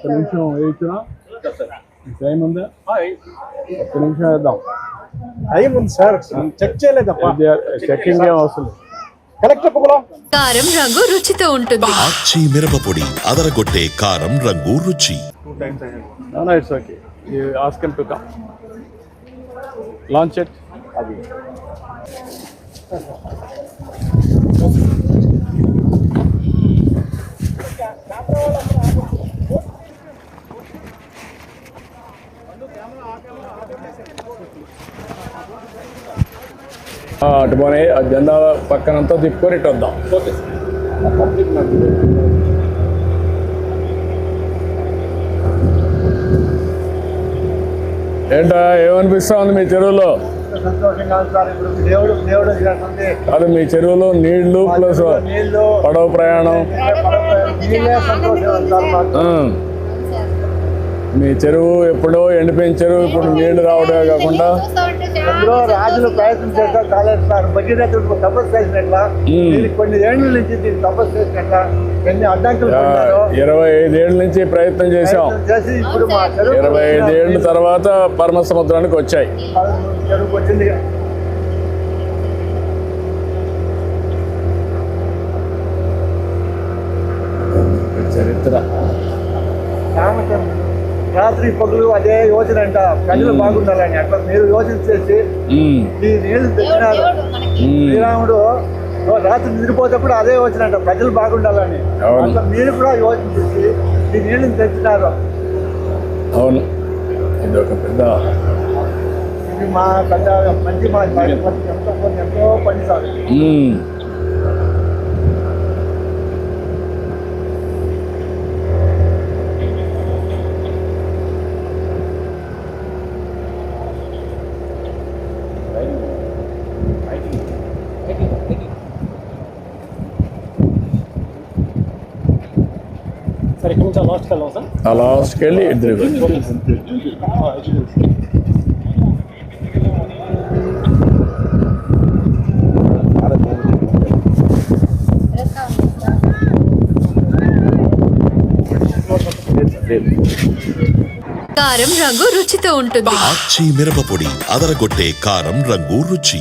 ఒక్క నిమిషం వేయించునా? టైం ఉందా? ఒక్క నిమిషం వేద్దాం. టైం ఉంది సార్ చెక్ చేయలేదప్ప. చెక్కింగ్ ఏం అవసరం కారం రంగు రుచితో ఉంటుంది. ఆచి మిరప పొడి అదరగొట్టే కారం రంగు రుచి. ఓకే ఆస్కమ్ లాంచ్ ఇట్ అది అటు పోనీ ఆ జెండా పక్కనంతా తిప్పుకొని ఇటు వద్దాం. ఏంటా ఏమనిపిస్తా ఉంది మీ చెరువులో? అది మీ చెరువులో నీళ్ళు ప్లస్ పడవ ప్రయాణం నీళ్ళే సంతోషం ఉంది సార్ మాకు. ఆ. మీ చెరువు ఎప్పుడో ఎండిపోయిన చెరువు ఇప్పుడు నీళ్ళు రావడమే కాకుండా. ఎప్పుడో రాజులు ప్రయత్నం చేస్తారు కాలేదు సార్ భగీరథుడు తపస్సు చేసినట్లా కొన్ని ఏళ్ళ నుంచి దీన్ని తపస్సు చేసినట్లా ఎన్ని అడ్డంకులు ఇరవై ఐదేళ్ళ నుంచి ప్రయత్నం చేశాం. ప్రయత్నం చేసి ఇప్పుడు మా చెరువు ఇరవై ఐదేళ్ళ తర్వాత పరమ సముద్రానికి వచ్చాయి. చెరువుకు వచ్చింది. చరిత్ర. రాత్రి పగులు అదే యోచన అంట ప్రజలు బాగుండాలని. అట్లా మీరు యోచన చేసి ఉమ్, ఈ నీళ్ళు తెచ్చినారు. శ్రీరాముడు రాత్రి నిద్రపోతప్పుడు అదే యోచన అంట ప్రజలు బాగుండాలని. అట్లా మీరు కూడా యోచన చేసి ఈ నీళ్ళని తెచ్చినారు. అవును. ఇది ఒక పెద్ద ఇది మా పెద్ద మంచి మా ఎంతో పని సార్. సార్ ఇక్కడ నుంచి లాస్ట్కి వెళ్ళి ఇద్దరు కారం రంగు రుచితో ఉంటుంది. మిరప పొడి అదరగొట్టే కారం రంగు రుచి.